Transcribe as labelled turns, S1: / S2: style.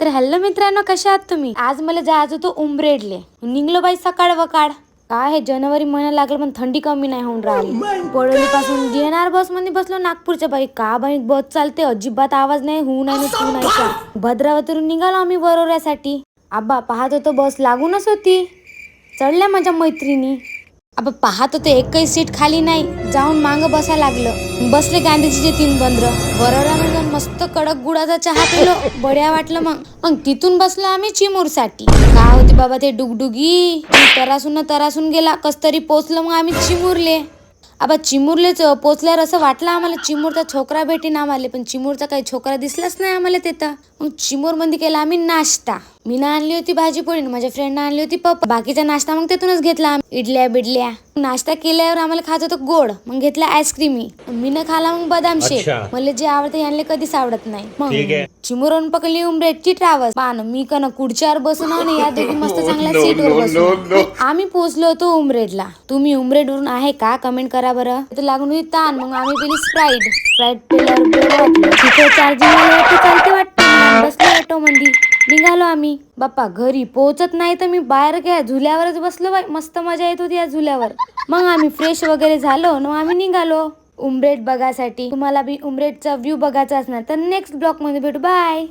S1: तर हॅलो मित्रांनो कशा आहात तुम्ही? आज मला जायचं होतं उमरेडले. निघलो बाई सकाळ वकाळ. काय हे जानेवारी महिना लागलं पण थंडी कमी नाही होऊन राहिली. पडोली पासून जेएनआर बसमध्ये बसलो नागपूरच्या बाई. का बाई बस चालते अजिबात आवाज नाही होऊ नाही होऊ तू नाही. का भद्रावतीवरून निघालो आम्ही वरोऱ्यासाठी. आबा पाहत होतो बस लागूनच होती. चढल्या माझ्या मैत्रिणी. अब पाहत होते एकही सीट खाली नाही. जाऊन मांग बसा लागलं. बसले गांधीजीचे तीन बंदर. बरोबर म्हणजे मस्त कडक गुडाचा चहा पिलो बढिया वाटलं मग. मग तिथून बसलो आम्ही चिमूरसाठी. का होते बाबा ते डुगडुगी? तरासून न तरासून गेला. कस तरी पोचलं मग आम्ही चिमूरले. आबा चिमूरलेच पोचल्यावर असं वाटलं आम्हाला चिमूरचा छोकरा भेटेन आम्हाला पण चिमूरचा काही छोकरा दिसलाच नाही आम्हाला तिथं मग चिमूरमध्ये केला आम्ही नाश्ता. मी आणली होती भाजी पोळी आणि माझ्या फ्रेंडनं आणली होती पप्पा. बाकीचा नाश्ता मग तिथूनच घेतला इडल्या बिडल्या. नाश्ता केल्यावर आम्हाला खात होतं गोड. मग घेतला आईस्क्रीमी मी न खाला मग बदाम शेक. मला जे आवडते यांना कधीच आवडत नाही. मग. चिमुरून पकडली उमरेटची ट्रॅव्हल्स पान मी का ना कुडच्यावर बसून ना या दोघी मस्त चांगल्या सीटवर बसून. आम्ही पोहोचलो होतो उमरेडला तुम्ही उमरेड वरून आहे का? कमेंट करा बरं. तर लागून होती ताण. मग आम्ही पिली स्प्राईट स्प्राईट पिल्यावर चार्जिंग चालते वाटतं. बसलो ऑटो मध्ये निघालो आम्ही. बाप्पा घरी पोहोचत नाही तर मी बाहेर घ्या झुल्यावरच बसलो बाई. मस्त मजा येत होती या झुल्यावर. मग आम्ही फ्रेश वगैरे झालो न आम्ही निघालो. उमरेट बघासाठी. तुम्हाला बी उमरेटचा व्ह्यू बघायचा असणार तर नेक्स्ट ब्लॉगमध्ये भेटू. बाय